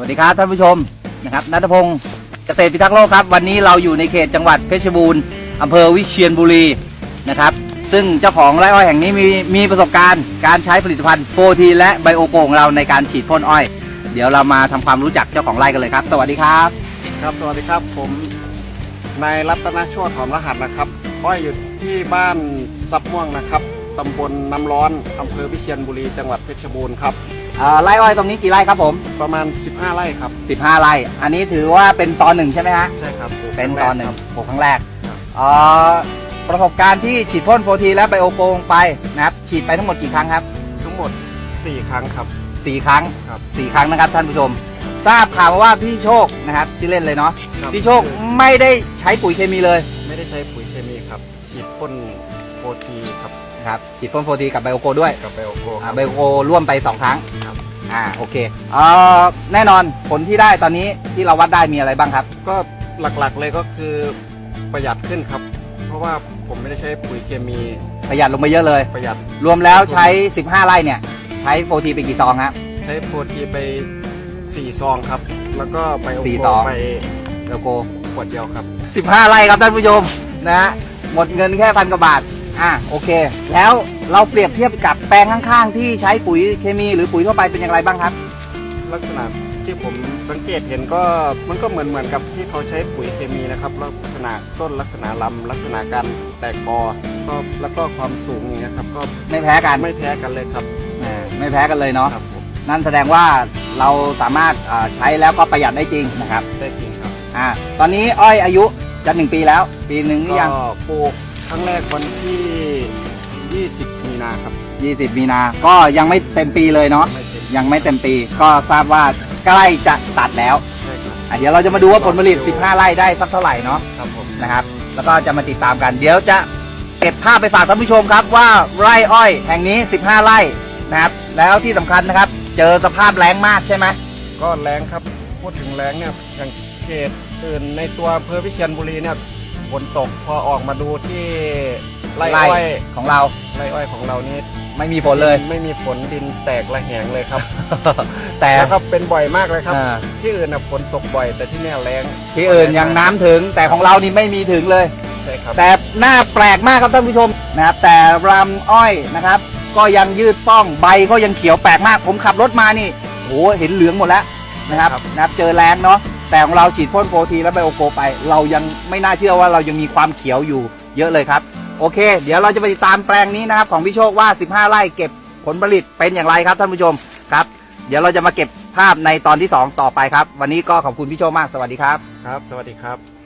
วัสดีครับท่านผู้ชมนะครับนัทพงศ์เกษตรพิทักษ์โลกครับ วันนี้เราอยู่ในเขตจังหวัดเพชรบูรณ์อำเภอวิเชียรบุรีนะครับ ซึ่งเจ้าของไร่อ้อยแห่งนี้มีมีประสบการณ์การใช้ผลิตภัณฑ์โฟทีและไบโอโกของเราในการฉีดพ่นอ้อย เดี๋ยวเรามาทำความรู้จักเจ้าของไร่กันเลยครับ สวัสดีครับ ครับสวัสดีครับผมนายรัตนโชติหอมรหัสนะครับอ้อยอยู่ที่บ้านซับม่วงนะครับตำบลน้ำร้อนอำเภอวิเชียรบุรีจังหวัดเพชรบูรณ์ครับ อ่อไร่อ้อยตรงนี้กี่ไร่ครับผม ประมาณ 15 ไร่ครับ 15 ไร่ อันนี้ถือว่าเป็นตอนหนึ่งใช่ไหมฮะ ใช่ครับเป็นตอนหนึ่งครับปลูกครั้งแรกครับเอ่อประสบการณ์ที่ฉีดพ่นโฟทีและไบโอโกลงไปนะครับ ฉีดไปทั้งหมดกี่ครั้งครับ ทั้งหมด 4 ครั้งครับสี่ครั้งครับสี่ครั้งนะครับท่านผู้ชม ทราบข่าวมาว่าพี่โชคนะครับชื่อเล่นเลยเนาะ ครับพี่โชคไม่ได้ใช้ปุ๋ยเคมีเลย ไม่ได้ใช้ปุ๋ยเคมีครับ ฉีดพ่นโปรทีครับ นะครับฉีดพ่นโฟทีกับไบโอโกด้วยกับไบโอโกคอ่ารับ ไบโอโกร่วมไปสองครั้งครับ อ่าโอเคเอ่อแน่นอนผลที่ได้ตอนนี้ที่เราวัดได้มีอะไรบ้างครับ ก็หลักๆเลยก็คือประหยัดขึ้นครับ เพราะว่าผมไม่ได้ใช้ปุ๋ยเคมีประหยัดลงไปเยอะเลย ประหยัดรวมแล้วใช้ 15 ไร่เนี่ย ใช้โฟทีไปกี่ซองครับใช้โปรทีไป4ซองครับ แล้วก็ไบโอสี่โกซอง ไปไบโอโก ขวดเดียวครับ 15 ไร่ครับท่านผู้ชมนะฮะหมดเงินแค่พันกว่าบาท อะโอเค แล้วเราเปรียบเทียบกับแปลงข้างๆ ที่ใช้ปุ๋ยเคมีหรือปุ๋ยทั่วไปเป็นอย่างไรบ้างครับ ลักษณะที่ผมสังเกตเห็นก็มันก็เหมือนเหมือนกับที่เขาใช้ปุ๋ยเคมีนะครับ ลักษณะต้นลักษณะลำลักษณะการแตกกอก็แล้วก็ความสูงอย่างเงี้ยครับก็ไม่แพ้กันไม่แพ้กันเลยครับอ่าไม่แพ้กันเลยเนาะครับผมนั่นแสดงว่าเราสามารถอ่าใช้แล้วก็ประหยัดได้จริงนะครับได้จริงครับอ่าตอนนี้อ้อยอายุจะหนึ่งปีแล้ว ปีหนึ่งหรือยังก็ปลูก ครั้งแรกวันที่ 20 มีนาครับ 20 มีนา ก็ยังไม่เต็มปีเลยเนาะ ไม่เต็ม ยังไม่เต็มปี ก็ทราบว่าใกล้จะตัดแล้วใช่ครับ อะเดี๋ยวเราจะมาดูว่าผลผลิต 15 ไร่ได้สักเท่าไหร่เนาะ ครับผมนะครับ แล้วก็จะมาติดตามกัน เดี๋ยวจะเก็บภาพไปฝากท่านผู้ชมครับว่าไร่อ้อยแห่งนี้ 15 ไร่นะครับ แล้วที่สำคัญนะครับ เจอสภาพแล้งมากใช่ไหมก็แรงครับ พูดถึงแรงเนี่ยอย่างเขตอื่นในตัวอำเภอวิเชียรบุรีเนี่ย ฝนตกพอออกมาดูที่ไร่อ้อยของเราไร่อ้อยของเรานี่ไม่มีผลเลย ไม่มีฝนดินแตกระแหงเลยครับ แต่แล้วก็เป็นบ่อยมากเลยครับ อ่า ที่อื่นนะฝนตกบ่อย แต่ที่เนี่ยแรงที่อื่นยังน้ำถึง แต่ของเรานี่ไม่มีถึงเลย ใช่ครับ แต่หน้าแปลกมากครับท่านผู้ชมนะครับแต่รำอ้อยนะครับ ก็ยังยืดป้องใบก็ยังเขียวแปลกมาก ผมขับรถมานี่โอ้โหเห็นเหลืองหมดแล้วนะครับนะครับเจอแรงเนาะ แต่ของเราฉีดพ่นโฟทีและไบโอโกไป เรายังไม่น่าเชื่อว่าเรายังมีความเขียวอยู่เยอะเลยครับ โอเค เดี๋ยวเราจะไปติดตามแปลงนี้นะครับของพี่โชคว่า 15 ไร่เก็บผลผลิตเป็นอย่างไรครับท่านผู้ชมครับ เดี๋ยวเราจะมาเก็บภาพในตอนที่ 2 ต่อไปครับ วันนี้ก็ขอบคุณพี่โชคมากสวัสดีครับ ครับ สวัสดีครับ